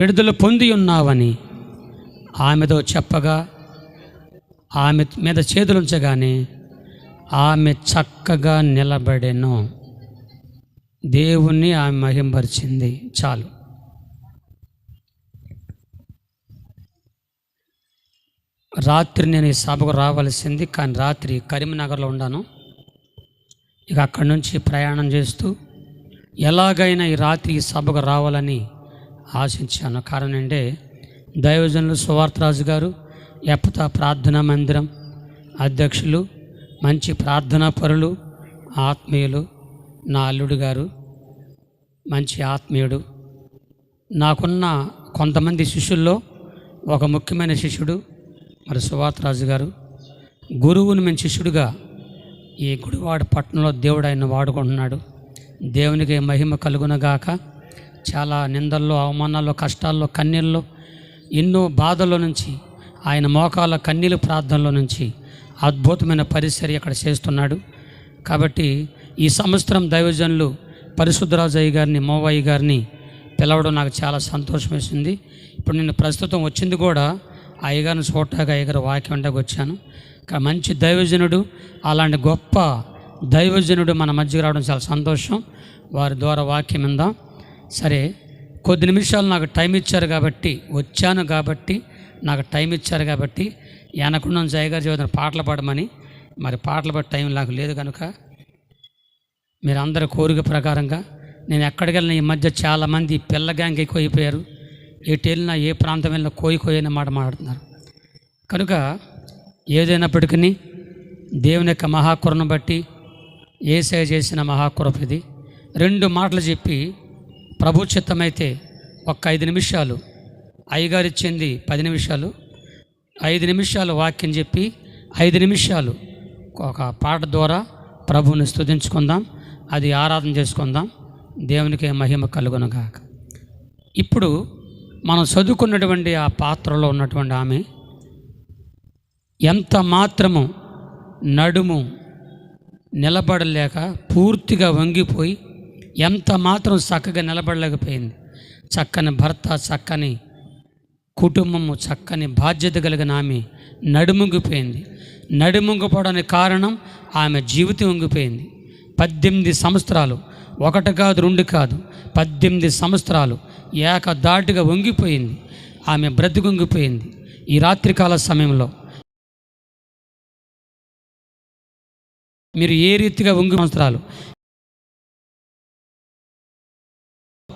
విడుదల పొంది ఉన్నావని ఆమెతో చెప్పగా ఆమె మీద చేతులుంచగానే ఆమె చక్కగా నిలబడెను. దేవుణ్ణి ఆమె మహింపరిచింది. చాలు. రాత్రి నేను ఈ సభకు రావాల్సింది కానీ రాత్రి కరీంనగర్లో ఉన్నాను ఇక అక్కడి నుంచి ప్రయాణం చేస్తూ ఎలాగైనా ఈ రాత్రి ఈ సభకు రావాలని ఆశించాను. కారణం అంటే దైవజనులు సువార్తరాజు గారు ఎప్పత ప్రార్థనా మందిరం అధ్యక్షులు మంచి ప్రార్థనా పరులు ఆత్మీయులు నా అల్లుడు గారు మంచి ఆత్మీయుడు. నాకున్న కొంతమంది శిష్యుల్లో ఒక ముఖ్యమైన శిష్యుడు మరి సువార్తరాజు గారు గురువుని మేము శిష్యుడిగా ఈ గుడివాడ పట్టణంలో దేవుడు ఆయన వాడుకుంటున్నాడు. దేవునికి మహిమ కలుగునగాక చాలా నిందల్లో అవమానాల్లో కష్టాల్లో కన్నీళ్ళు ఎన్నో బాధల్లో నుంచి ఆయన మోకాల కన్నీలు ప్రార్థనలో నుంచి అద్భుతమైన పరిసరి అక్కడ చేస్తున్నాడు. కాబట్టి ఈ సంవత్సరం దైవజనులు పరిశుద్ధరాజయ్య గారిని మోవయ్య గారిని పిలవడం నాకు చాలా సంతోషం వేసింది. ఇప్పుడు నేను ప్రస్తుతం వచ్చింది కూడా ఆ అయ్యగారిని చూడటానికి అయ్యగారు వాక్యం వచ్చాను. మంచి దైవజనుడు అలాంటి గొప్ప దైవజనుడు మన మధ్యకి రావడం చాలా సంతోషం. వారి ద్వారా వాక్యం ఇందాం సరే కొద్ది నిమిషాలు నాకు టైం ఇచ్చారు కాబట్టి వచ్చాను కాబట్టి నాకు టైం ఇచ్చారు కాబట్టి వెనకుండా జయగారు చదువుతున్న పాటలు పాడమని మరి పాటలు పాడే టైం నాకు లేదు కనుక మీరు కోరిక ప్రకారంగా నేను ఎక్కడికెళ్ళిన ఈ మధ్య చాలామంది పిల్ల గ్యాంగ్ ఎక్కువ అయిపోయారు ఎటు వెళ్ళినా ఏ ప్రాంతం వెళ్ళినా కోయి కోయి మాట మాట్లాడుతున్నారు. కనుక ఏదైనప్పటికీ దేవుని యొక్క మహాకృపను బట్టి ఏసై చేసిన మహాకృప ఇది. రెండు మాటలు చెప్పి ప్రభు చిత్తమైతే ఒక్క ఐదు నిమిషాలు. అయ్యగారు ఇచ్చింది పది నిమిషాలు. ఐదు నిమిషాలు వాక్యం చెప్పి ఐదు నిమిషాలు ఒక పాట ద్వారా ప్రభువుని స్థుతించుకుందాం అది ఆరాధన చేసుకుందాం. దేవునికి మహిమ కలుగునగాక. ఇప్పుడు మనం చదువుకున్నటువంటి ఆ పాత్రలో ఉన్నటువంటి ఆమె ఎంత మాత్రము నడుము నిలబడలేక పూర్తిగా వంగిపోయి ఎంత మాత్రం చక్కగా నిలబడలేకపోయింది. చక్కని భర్త చక్కని కుటుంబము చక్కని బాధ్యత కలిగిన ఆమె నడుముంగిపోయింది. నడుముంగిపోవడానికి కారణం ఆమె జీవితం ఉంగిపోయింది. పద్దెనిమిది సంవత్సరాలు ఒకటి కాదు రెండు కాదు పద్దెనిమిది సంవత్సరాలు ఏకదాటిగా వంగిపోయింది. ఆమె బ్రతికొంగిపోయింది ఈ రాత్రికాల సమయంలో మీరు ఏ రీతిగా వంగి సంవత్సరాలు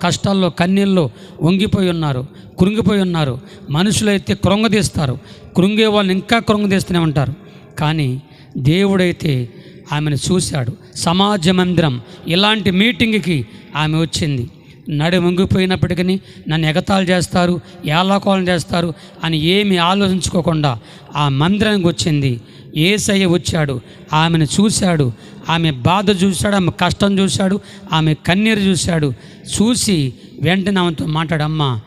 కష్టాల్లో కన్నీళ్ళలో వంగిపోయి ఉన్నారు కృంగిపోయి ఉన్నారు. మనుషులైతే కృంగదీస్తారు. కృంగే వాళ్ళని ఇంకా కృంగదీస్తూనే ఉంటారు. కానీ దేవుడైతే ఆమెను చూశాడు. సమాజ మందిరం ఇలాంటి మీటింగ్కి ఆమె వచ్చింది. నడి వంగిపోయినప్పటికీ నన్ను ఎగతాలు చేస్తారు ఏలాకోలం చేస్తారు అని ఏమి ఆలోచించుకోకుండా ఆ మందిరానికి వచ్చింది. ఏసయ్య వచ్చాడు ఆమెను చూశాడు ఆమె బాధ చూశాడు ఆమె కష్టం చూశాడు ఆమె కన్నీరు చూశాడు. చూసి వెంటనే ఆమెతో మాట్లాడమ్మా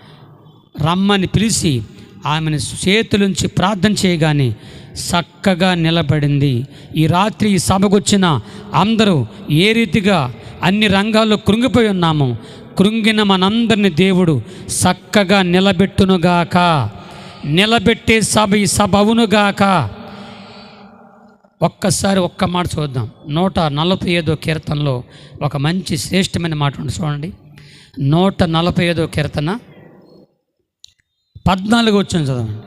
రమ్మని పిలిచి ఆమెను చేతులుంచి ప్రార్థన చేయగానే చక్కగా నిలబడింది. ఈ రాత్రి ఈ సభకు వచ్చిన అందరూ ఏ రీతిగా అన్ని రంగాల్లో కృంగిపోయి ఉన్నాము. కృంగిన మనందరిని దేవుడు చక్కగా నిలబెట్టునుగాక. నిలబెట్టే సభ ఈ సభ అవునుగాక. ఒక్కసారి ఒక్క మాట చూద్దాం. నూట నలభై ఐదో కీర్తనలో ఒక మంచి శ్రేష్టమైన మాట ఉంది చూడండి. నూట నలభై ఐదో కీర్తన పద్నాలుగు వచ్చింది చదవండి.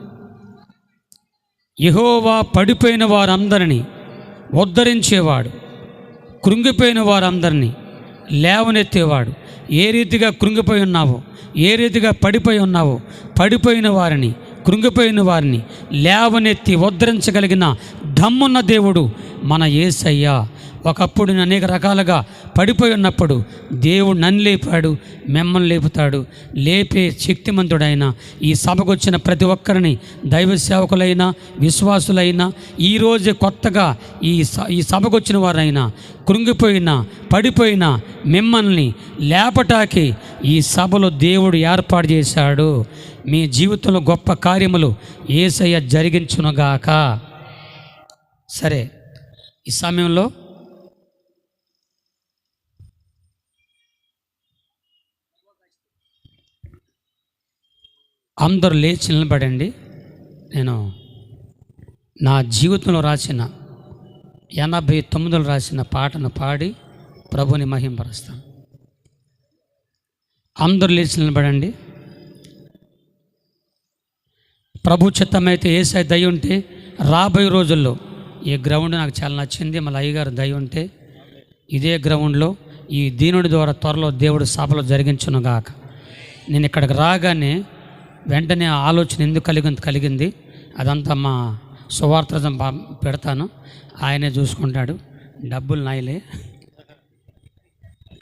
యహోవా పడిపోయిన వారందరినీ ఉద్ధరించేవాడు కృంగిపోయిన వారందరినీ లేవనెత్తేవాడు. ఏ రీతిగా కృంగిపోయి ఉన్నావో ఏ రీతిగా పడిపోయి ఉన్నావో పడిపోయిన వారిని కృంగిపోయిన వారిని లేవనెత్తి ఉద్ధరించగలిగిన దమ్మున్న దేవుడు మన యేసయ్య ఒకప్పుడు నేను అనేక రకాలుగా పడిపోయి ఉన్నప్పుడు దేవుడు నన్ను లేపాడు మిమ్మల్ని లేపుతాడు. లేపే శక్తిమంతుడైన ఈ సభకు వచ్చిన ప్రతి ఒక్కరిని దైవ సేవకులైనా విశ్వాసులైనా ఈరోజు కొత్తగా ఈ స ఈ సభకు వచ్చిన వారైనా కృంగిపోయిన పడిపోయిన మిమ్మల్ని లేపటాకి ఈ సభలో దేవుడు ఏర్పాటు చేశాడు. మీ జీవితంలో గొప్ప కార్యములు ఏసయ్య జరిగించునుగాక. సరే ఈ సమయంలో అందరూ లేచి నిలబడండి. నేను నా జీవితంలో రాసిన ఎనభై తొమ్మిదిలో రాసిన పాటను పాడి ప్రభుని మహింపరుస్తాను. అందరూ లేచి నిలబడండి. ప్రభు చిత్తమైతే ఏసై దయ ఉంటే రాబోయే రోజుల్లో ఈ గ్రౌండ్ నాకు చాలా నచ్చింది. మళ్ళీ అయ్యగారు దయ ఉంటే ఇదే గ్రౌండ్లో ఈ దీనుడి ద్వారా త్వరలో దేవుడు సభలో జరిగించును గాక. నేను ఇక్కడికి రాగానే వెంటనే ఆ ఆలోచన ఎందుకు కలిగింది? కలిగింది. అదంతా మా సువార్తజం పెడతాను. ఆయనే చూసుకుంటాడు. డబ్బులు నాయలే.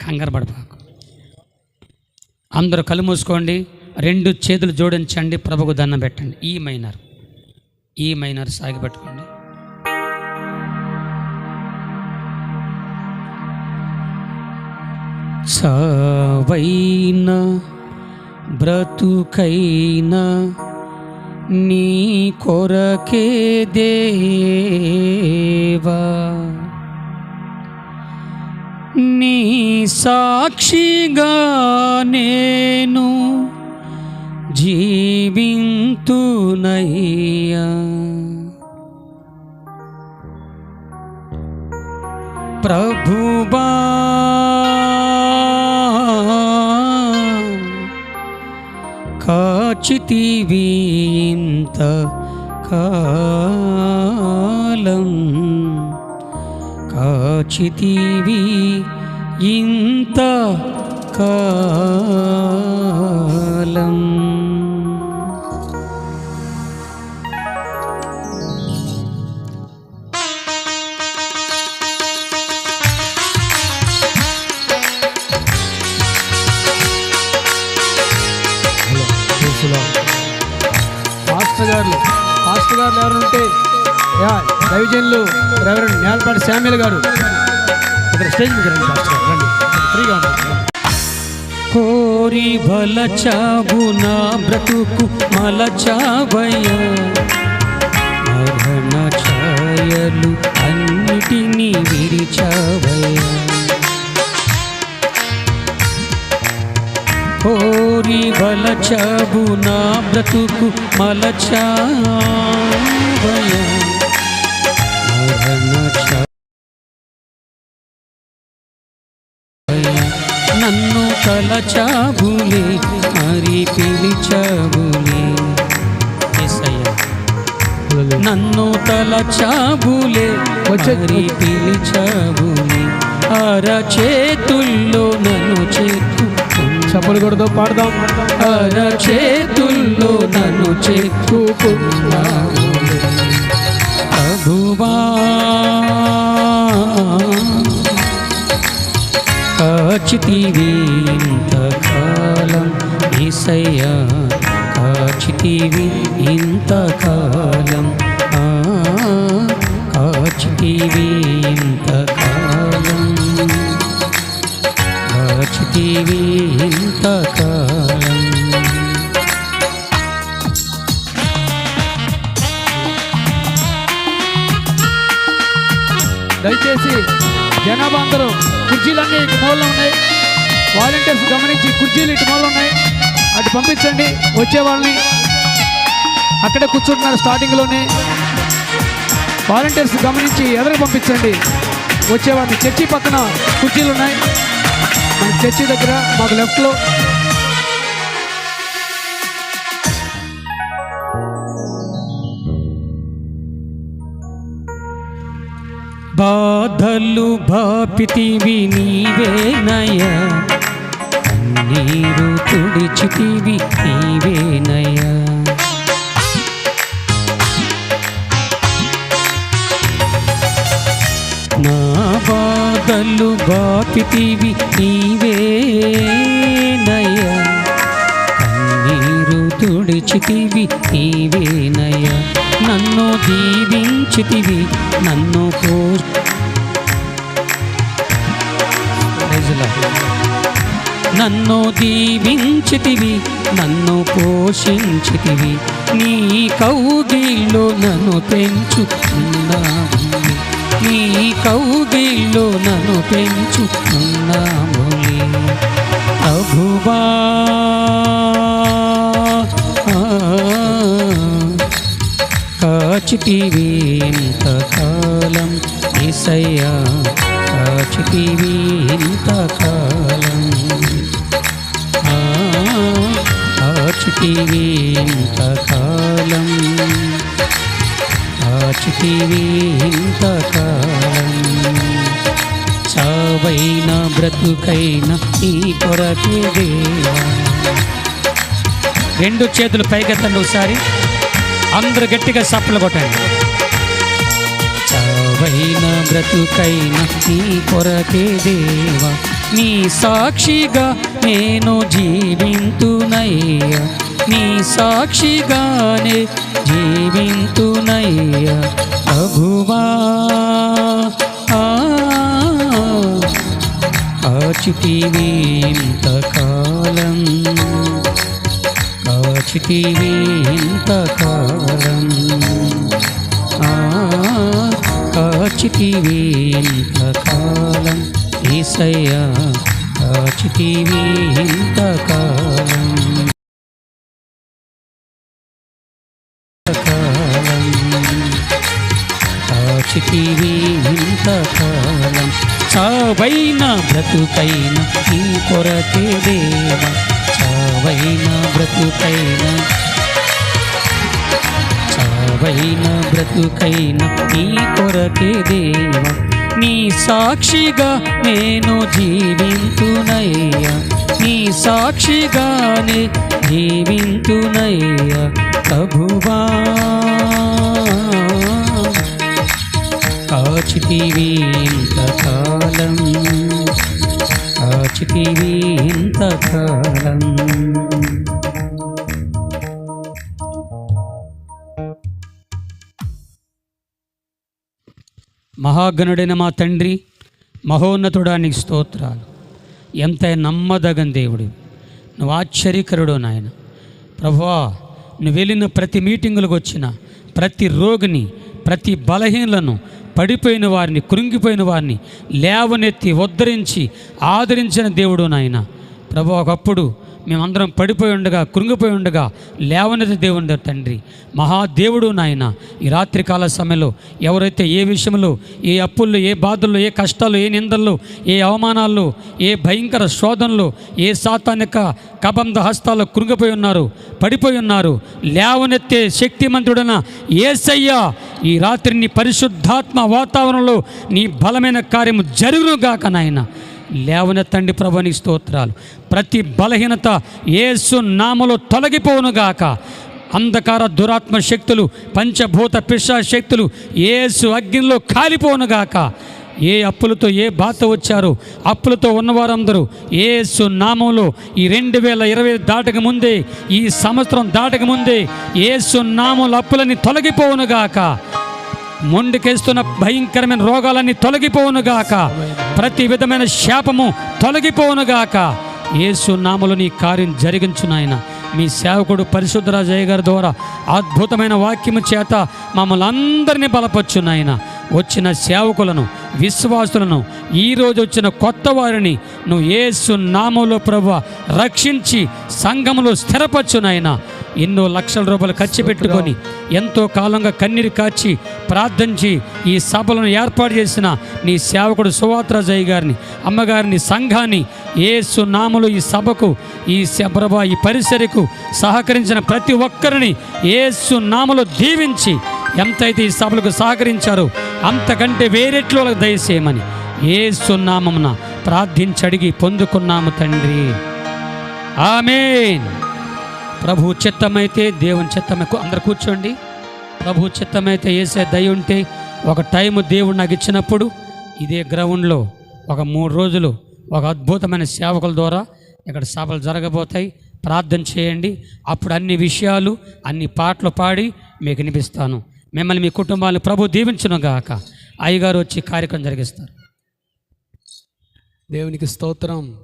కంగారు పడపాకు అందరూ కళ్ళు మూసుకోండి. రెండు చేతులు జోడించండి. ప్రభుకు దండం పెట్టండి. ఈ మైనర్. ఈ మైనర్ సాగి పెట్టుకోండి. చావైనా బ్రతుకైనా నీ కొరకే దేవా. నీ సాక్షిగా నేను జీవింతునయ్యా. ప్రభుబా కాచితివి ఇంత కాలం కాచితివి ఇంత కాలం. గారు పాస్టర్ గారు ఎవరంటే ఉంటే దైవజనులు రెవరెండ్ నేలపాటి శామ్యుల్ గారు ఇక్కడ స్టేజ్ మీద రండి పాస్టర్ గారు రండి. ఫ్రీగా కోరి బలచావు నా బ్రతుకు మలచావయ్య మరణ ఛాయలు అన్నిటినీ విరిచావయ్యా కోరి బలచావు నా బ్రతుకు మలచావయ్య. మరణ ఛాయ నన్ను తలచాబులే మరి పిలిచాబులే నన్ను తలచాబులే వచ్చే- మరి పిలిచాబులే అర చేతుల్లో నన్ను చేతు చప్పలు కొడుతూ పాడదాం. అర చేతుల్లో నన్ను చేతుకున్నావు ప్రభువా కాచితివి ఇంతకాలం ఈసయ్య కాచితివి ఇంతకాలం. కాచితివి ఇంతకాలం. కాచితివి ఇంతకాలం దయచేసి జనాభా అందరూ కుర్చీలన్నీ ఇటు మూలలో ఉన్నాయి. వాలంటీర్స్ గమనించి కుర్చీలు ఇటు మూలలో ఉన్నాయి. అటు పంపించండి వచ్చే వాళ్ళని. అక్కడే కూర్చుంటున్నారు స్టార్టింగ్లోనే వాలంటీర్స్ గమనించి ఎదురు పంపించండి. వచ్చేవాడిని చర్చి పక్కన కుర్చీలు ఉన్నాయి. చర్చి దగ్గర మాకు లెఫ్ట్లో బాధలు బాపితివి నీవేనయ నీరు తుడిచితివి నీవేనయ నా బాధలు బాపితివి నీవేనయ కన్నీరు తుడిచితివి నీవేనయ నన్ను దీవించితివి నన్ను కోర్ నన్ను దీవించితివి నన్ను పోషించితివి. నీ కౌగిల్లో నన్ను పెంచుకున్నావు నీ కౌగిల్లో నన్ను పెంచుకున్నాములే ప్రభువా. కాచితివీంతకాలం ఇసయ్యా కాచితివీంతకాలం కాచితివీంతకాలం కాచితివి ఇంతకాలం ఆ, కాచితివి ఈ కొరకే దేవా. రెండు చేతులు పైకెత్తండి ఒకసారి. అందరు గట్టిగా సప్పలు కొట్టండి. చావైనా బ్రతుకైనా నీ కొరకే దేవా. నీ సాక్షిగా నేను జీవింతునయ్యా. నీ సాక్షిగానే జీవింతునయ్యా ప్రభువా. ఆ, కాచితివి ఇంతకాలం కాచితివి ఇంతకాలం కాచితివి ఇంతకాలం ఏసయ్యా కాచితివి ఇంతకాలం కాచితివి ఇంతకాలం చావైన బ్రతుకైన ఈ కొరకే దేవ చావైన బ్రతుకైన చావైన బ్రతుకైన నీ కొరకే దేవ నీ సాక్షిగా నేను జీవింతునయ్యా నీ సాక్షిగానే జీవింతునయ్యా ప్రభువా. కాచితివి ఇంతకాలం కాచితివి ఇంతకాలం మహాగణుడైన మా తండ్రి మహోన్నతుడానికి స్తోత్రాలు. ఎంత నమ్మదగని దేవుడు. నువ్వు ఆశ్చర్యకరుడు నాయన. ప్రభా నువ్వు వెళ్ళిన ప్రతి మీటింగులకు వచ్చిన ప్రతి రోగిని ప్రతి బలహీనలను పడిపోయిన వారిని కృంగిపోయిన వారిని లేవనెత్తి ఉద్ధరించి ఆదరించిన దేవుడు నాయన. ప్రభు ఒకప్పుడు మేమందరం పడిపోయి ఉండగా కృంగిపోయి ఉండగా లేవనది దేవుడు తండ్రి. మహాదేవుడు నాయన ఈ రాత్రికాల సమయంలో ఎవరైతే ఏ విషయంలో ఏ అప్పుల్లో ఏ బాధల్లో ఏ కష్టాలు ఏ నిందల్లో ఏ అవమానాల్లో ఏ భయంకర శోధనలు ఏ సాతానిక కబంధ హస్తాలు కృంగిపోయి ఉన్నారు పడిపోయి ఉన్నారు లేవనెత్తే శక్తిమంతుడన ఏసయ్యా ఈ రాత్రి నీ పరిశుద్ధాత్మ వాతావరణంలో నీ బలమైన కార్యము జరుగునుగాక నాయన. లేవనెత్తండి ప్రభుని స్తోత్రాలు. ప్రతి బలహీనత ఏసు నామలో తొలగిపోవునుగాక అంధకార దురాత్మ శక్తులు పంచభూత పిశా శక్తులు ఏసు అగ్నిలో కాలిపోనుగాక ఏ అప్పులతో ఏ బాధ వచ్చారో అప్పులతో ఉన్నవారందరూ ఏసు నామంలో ఈ రెండు వేల ఇరవై దాటక ముందే ఈ సంవత్సరం దాటక ముందే ఏసు నామంలో అప్పులని తొలగిపోవునుగాక మొండికేస్తున్న భయంకరమైన రోగాలన్నీ తొలగిపోవునుగాక ప్రతి విధమైన శాపము తొలగిపోవునుగాక యేసు నామలు నీ కార్యం జరిగించు నాయన. మీ సేవకుడు పరిశుద్ధరాజయ్య గారి ద్వారా అద్భుతమైన వాక్యము చేత మమ్మల్ని అందరినీ బలపరచు నాయన. వచ్చిన సేవకులను విశ్వాసులను ఈరోజు వచ్చిన కొత్త వారిని నువ్వు ఏసు నామంలో ప్రభు రక్షించి సంఘములో స్థిరపరచు నాయన ఎన్నో లక్షల రూపాయలు ఖర్చు పెట్టుకొని ఎంతో కాలంగా కన్నీరు కాచి ప్రార్థించి ఈ సభలను ఏర్పాటు చేసిన నీ సేవకుడు సువాత్రాజయ్య గారిని అమ్మగారిని సంఘాన్ని ఏసు నామలు ఈ సభకు ఈ ప్రభా ఈ పరిసరకు సహకరించిన ప్రతి ఒక్కరిని ఏసు నామలు దీవించి ఎంతైతే ఈ సభలకు సహకరించారో అంతకంటే వేరెట్లు దయచేయమని. ఏ సున్నామమున ప్రార్థించి అడిగి పొందుకున్నాము తండ్రి. ఆమెన్. ప్రభు చిత్తమైతే దేవుని చిత్తమే అందరు కూర్చోండి. ప్రభు చిత్తమైతే వేసే దయ ఉంటే ఒక టైం దేవుడు నాకు ఇచ్చినప్పుడు ఇదే గ్రౌండ్లో ఒక మూడు రోజులు ఒక అద్భుతమైన సేవకుల ద్వారా ఇక్కడ సభలు జరగబోతాయి. ప్రార్థన చేయండి. అప్పుడు అన్ని విషయాలు అన్ని పాటలు పాడి మీకు వినిపిస్తాను. మిమ్మల్ని మీ కుటుంబాలు ప్రభు దీవించునుగాక అయ్యగారు వచ్చి కార్యక్రమం జరిగిస్తారు. దేవునికి స్తోత్రం.